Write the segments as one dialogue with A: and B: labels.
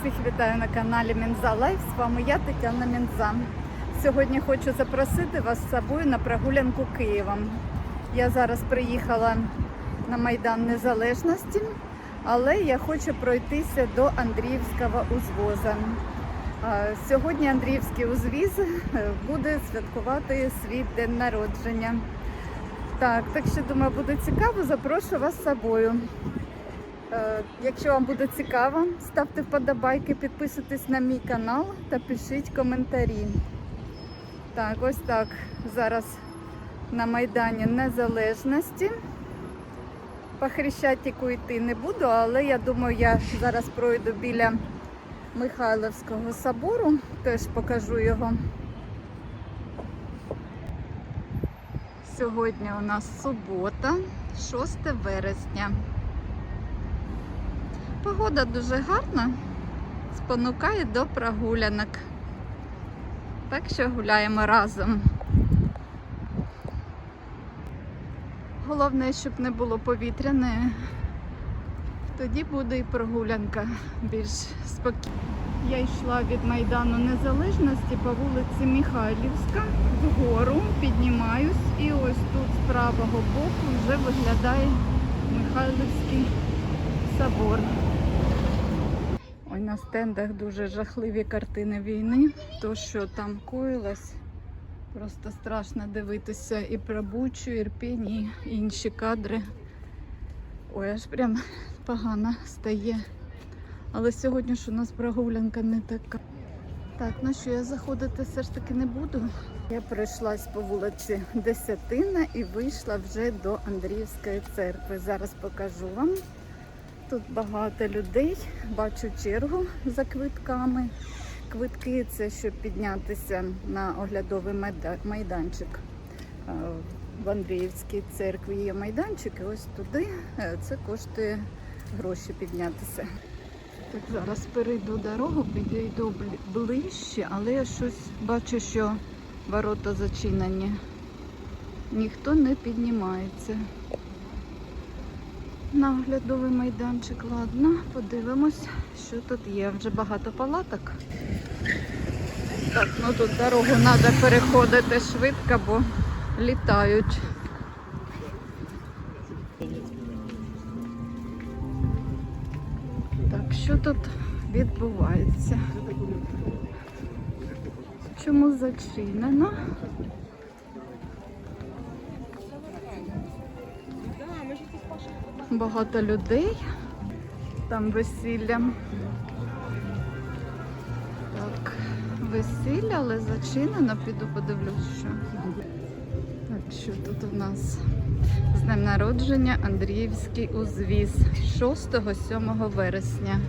A: Всіх вітаю на каналі Мінза Лайф. З вами я, Тетяна Мінза. Сьогодні хочу запросити вас з собою на прогулянку Києвом. Я зараз приїхала на Майдан Незалежності, але я хочу пройтися до Андріївського узвоза. Сьогодні Андріївський узвіз е, буде святкувати свій день народження. Так, так що думаю, буде цікаво, запрошую вас з собою. Е, Якщо вам буде цікаво, ставте вподобайки, підписуйтесь на мій канал та пишіть коментарі. Так, ось так. Зараз на Майдані Незалежності. По Хрещатику йти не буду, але я думаю, я зараз пройду біля Михайловського собору, теж покажу його. Сьогодні у нас субота, 6 вересня. Погода дуже гарна, спонукає до прогулянок. Так що гуляємо разом. Головне, щоб не було повітряне, тоді буде і прогулянка більш спокійна. Я йшла від Майдану Незалежності по вулиці Михайлівська вгору, піднімаюсь і ось тут з правого боку вже виглядає Михайлівський собор. Стендах дуже жахливі картини війни. То, що там коїлось, просто страшно дивитися і про Бучу, Ірпінь, і інші кадри. Ой, аж прям погано стає. Але сьогодні ж у нас прогулянка не така. Так, ну що я заходити все ж таки не буду. Я пройшлась по вулиці Десятина і вийшла вже до Андріївської церкви. Зараз покажу вам. Тут багато людей, бачу чергу за квитками. Квитки це щоб піднятися на оглядовий майданчик. Е, В Андріївській церкві є майданчик, і ось туди е, це коштує гроші піднятися. Так, зараз перейду дорогу, підійду ближче, але я щось бачу, що ворота зачинені. Ніхто не піднімається. На оглядовий майданчик, ладно, подивимось, що тут є. Вже багато палаток. Так, ну тут дорогу треба переходити швидко, бо літають. Так, що тут відбувається? Чому зачинено? Багато людей. Там весілля. Так, весілля, але зачинено. Піду подивлюсь, що. Так, що тут у нас? З днем народження Андріївський узвіз 6-7 вересня.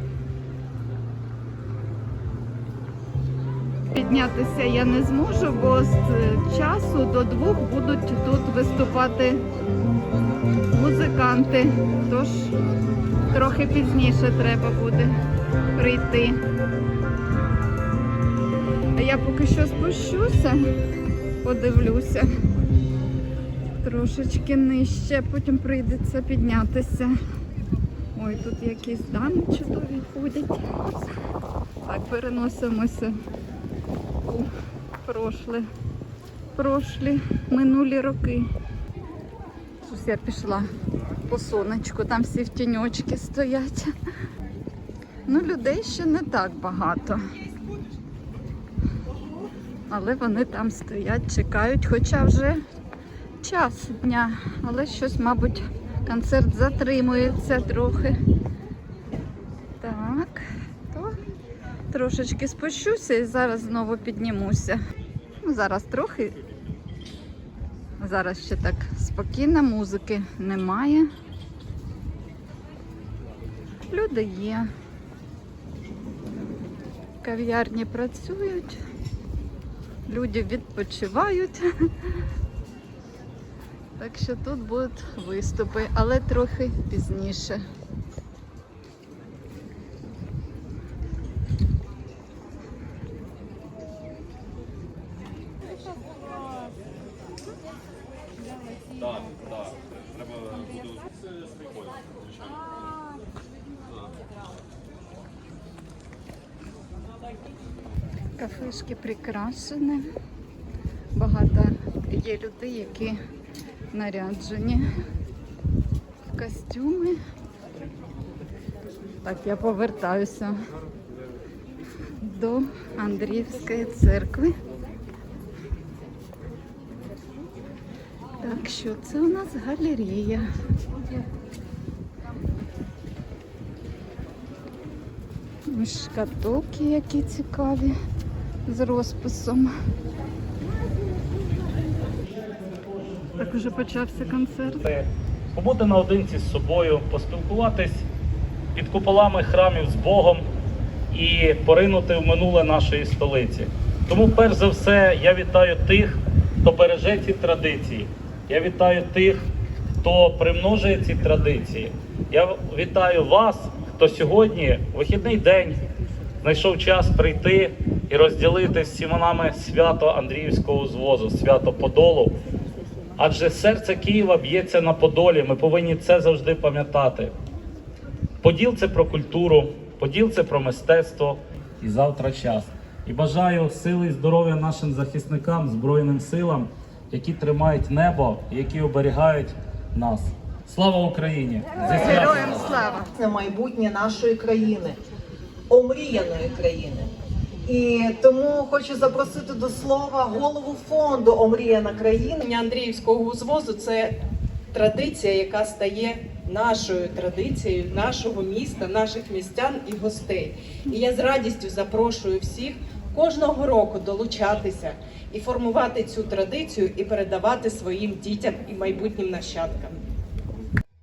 A: Піднятися я не зможу, бо з часу до двох будуть тут виступати музиканти. Тож трохи пізніше треба буде прийти. А я поки що спущуся, подивлюся. Трошечки нижче, потім прийдеться піднятися. Ой, тут якісь дами чудові ходять. Так, переносимося у прошле, прошлі минулі роки. Щось я пішла по сонечку, там всі в тіньочки стоять. Ну, людей ще не так багато. Але вони там стоять, чекають, хоча вже час дня, але щось, мабуть, концерт затримується трохи. Так, то трошечки спущуся і зараз знову піднімуся. Ну, зараз трохи. Зараз ще так спокійно, музики немає. Люди є. Кав'ярні працюють, люди відпочивають. Так що тут будуть виступи, але трохи пізніше.
B: Так, так. Треба буде прикольно.
A: Кафешки прикрашені. Багато є людей, які наряджені в костюми. Так, я повертаюся до Андріївської церкви. Так, що це у нас галерея. Ось Шкатулки які цікаві з розписом. Так уже почався концерт.
C: Це побути наодинці з собою, поспілкуватись під куполами храмів з Богом і поринути в минуле нашої столиці. Тому, перш за все, я вітаю тих, хто береже ці традиції. Я вітаю тих, хто примножує ці традиції. Я вітаю вас, хто сьогодні, вихідний день, знайшов час прийти і розділити з всіма нами свято Андріївського звозу, свято Подолу. Адже серце Києва б'ється на Подолі. Ми повинні це завжди пам'ятати. Поділ це про культуру, поділ це про мистецтво і завтра час. І бажаю сили і здоров'я нашим захисникам, Збройним силам, які тримають небо, які оберігають нас. Слава Україні!
A: Героям слава!
D: на майбутнє нашої країни, омріяної країни. І тому хочу запросити до слова голову фонду Омріяна країна.
E: Андріївського узвозу це традиція, яка стає нашою традицією нашого міста, наших містян і гостей. І я з радістю запрошую всіх кожного року долучатися і формувати цю традицію і передавати своїм дітям і майбутнім нащадкам.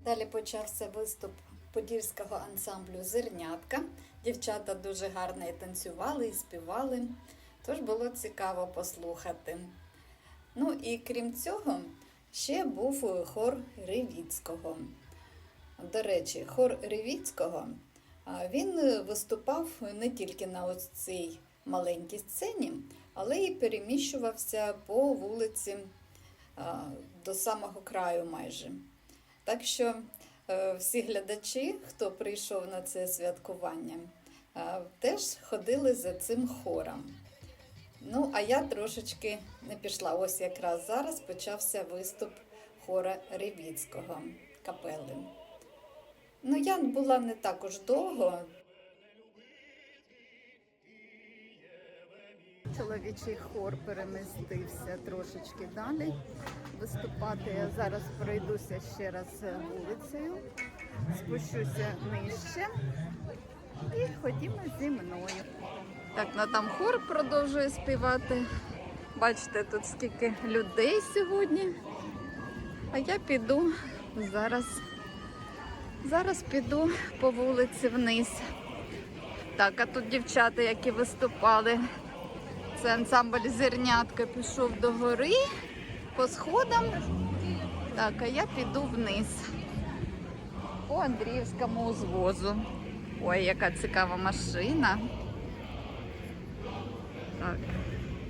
F: Далі почався виступ подільського ансамблю Зернятка. Дівчата дуже гарно і танцювали, і співали, тож було цікаво послухати. Ну і крім цього, ще був хор Ревіцького. До речі, хор Ревіцького він виступав не тільки на ось цій маленькій сцені, але й переміщувався по вулиці до самого краю майже. Так що е, всі глядачі, хто прийшов на це святкування, теж ходили за цим хором. Ну, а я трошечки не пішла. Ось якраз зараз почався виступ хора Ревіцького капели. Ну, я була не також довго,
A: Чоловічий хор перемістився трошечки далі. Виступати я зараз пройдуся ще раз вулицею, спущуся нижче і ходімо зі мною. Так, ну там хор продовжує співати. Бачите, тут скільки людей сьогодні. А я піду зараз. Зараз піду по вулиці вниз. Так, а тут дівчата, які виступали. Це ансамбль зернятка пішов до гори по сходам. Так, а я піду вниз по Андріївському узвозу. Ой, яка цікава машина. Так,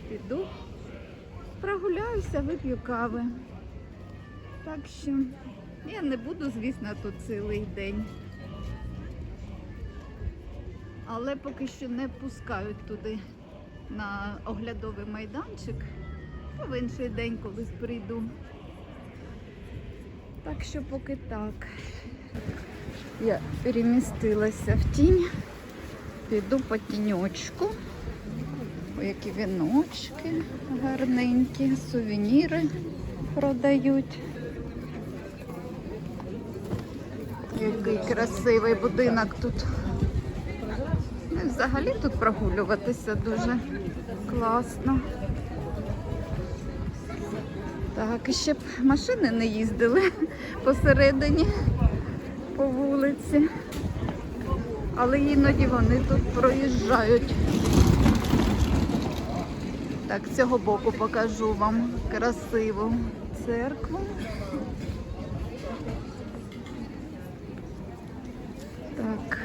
A: піду, прогуляюся, вип'ю кави. Так що я не буду, звісно, тут цілий день. Але поки що не пускають туди на оглядовий майданчик. В інший день колись прийду. Так що поки так. Я перемістилася в тінь, піду по тіньочку. Ой, які віночки гарненькі, сувеніри продають. Який красивий будинок тут. Ну, Взагалі тут прогулюватися дуже класно. Так, і ще б машини не їздили посередині по вулиці. Але іноді вони тут проїжджають. Так, цього боку покажу вам красиву церкву. Так,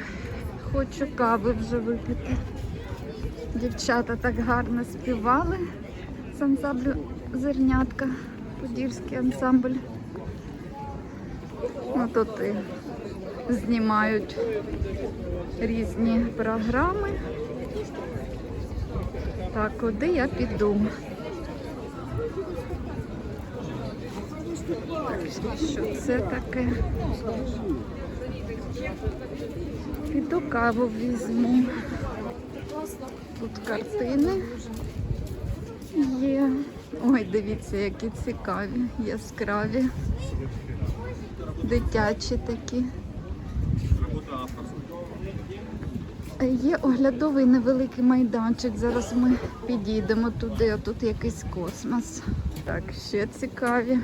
A: хочу кави вже випити. Дівчата так гарно співали з ансамблю зернятка, подільський ансамбль. Ну тут і знімають різні програми. Так, куди я піду? Що це таке? Піду каву візьму. Тут картини є. Ой, дивіться, які цікаві, яскраві, дитячі такі. Е, Є оглядовий невеликий майданчик. Зараз ми підійдемо туди, а тут якийсь космос. Так, ще цікаві.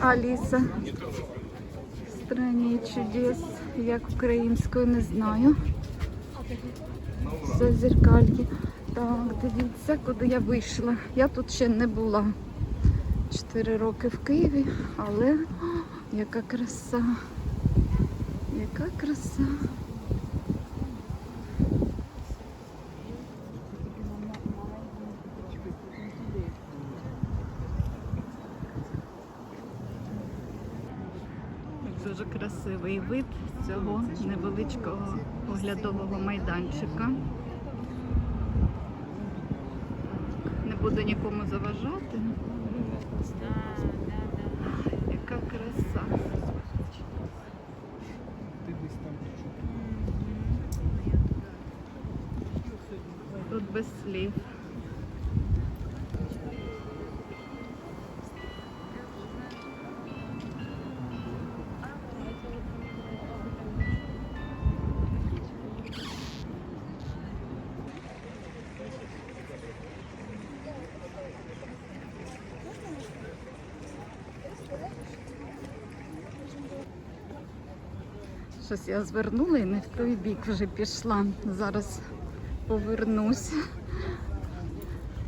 A: Аліса. В Страні чудес. Як українською не знаю. Зазеркалье. Так, дивіться, куди я вийшла. Я тут ще не була. Чотири роки в Києві, але о, яка краса. Яка краса. Дуже красивий вид цього невеличкого оглядового майданчика. Не буду нікому заважати. Яка краса. Тут без слів. Щось я звернула і не в той бік вже пішла. Зараз повернусь.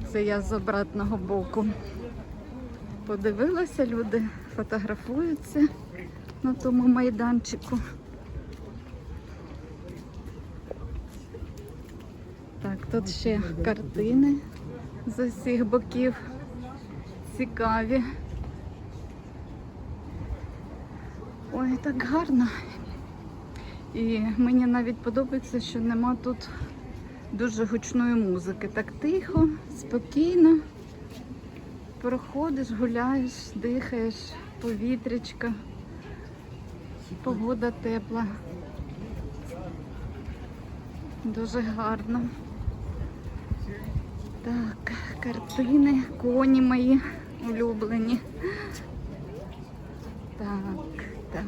A: Це я з обратного боку. Подивилася, люди фотографуються на тому майданчику. Так, тут ще картини з усіх боків. Цікаві. Ой, так гарно. І мені навіть подобається, що нема тут дуже гучної музики. Так тихо, спокійно. Проходиш, гуляєш, дихаєш, повітрячка, погода тепла. Дуже гарно. Так, картини, коні мої улюблені. Так, так.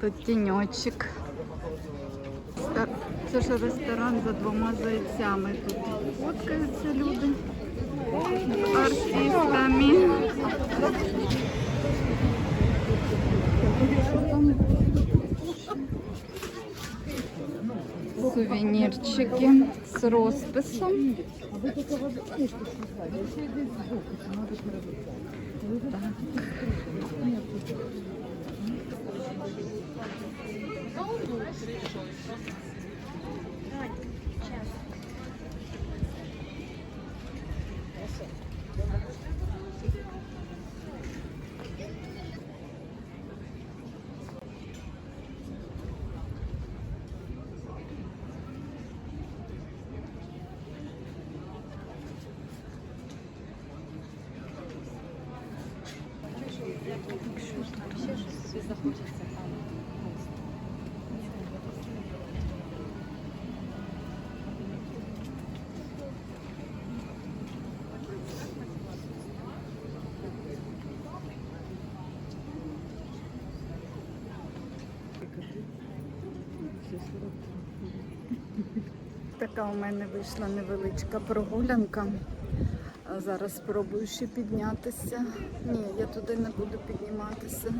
A: Тут тіньочок. Це ж ресторан за двома зайцями. Тут фоткаються люди з артистами. Сувенірчики з розписом. Все же Така у мене вийшла невеличка прогулянка. Зараз спробую ще піднятися. Ні, я туди не буду підніматися.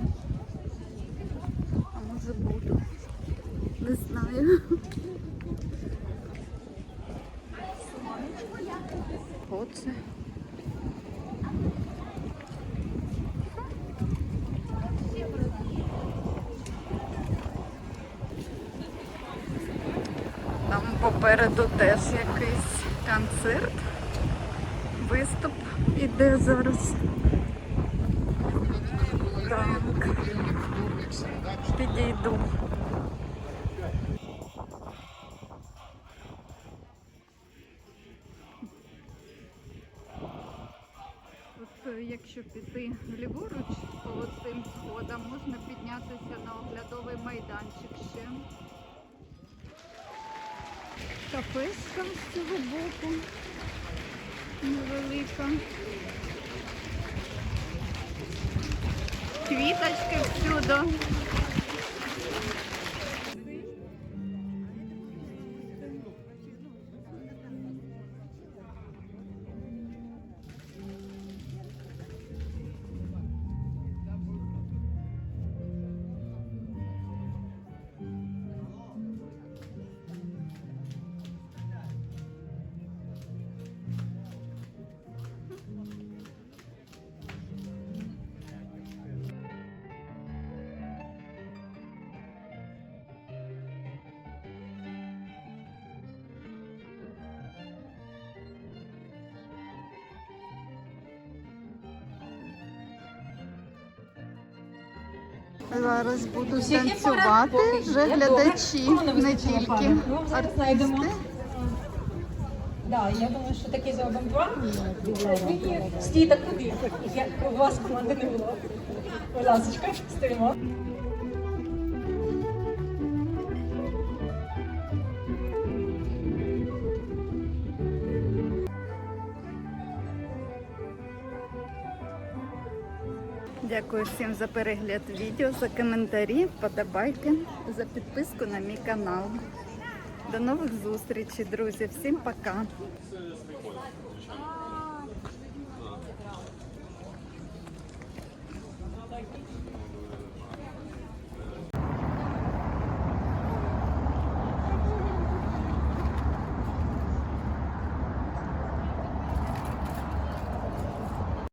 A: Може. Не знаю. Оце. Там попереду теж якийсь концерт. Виступ іде зараз. йду. От е, якщо піти ліворуч по цим сходам, можна піднятися на оглядовий майданчик ще. Кафешка з цього боку невелика. Квіточки всюди. Зараз будуть танцювати вже глядачі, не тільки артисти.
G: Да, я думаю, що таки зробимо два. Стійте куди? Як у вас команди не було. Будь ласка, стоїмо.
A: Дякую всім за перегляд відео, за коментарі, вподобайки, за підписку на мій канал. До нових зустрічей, друзі. Всім пока!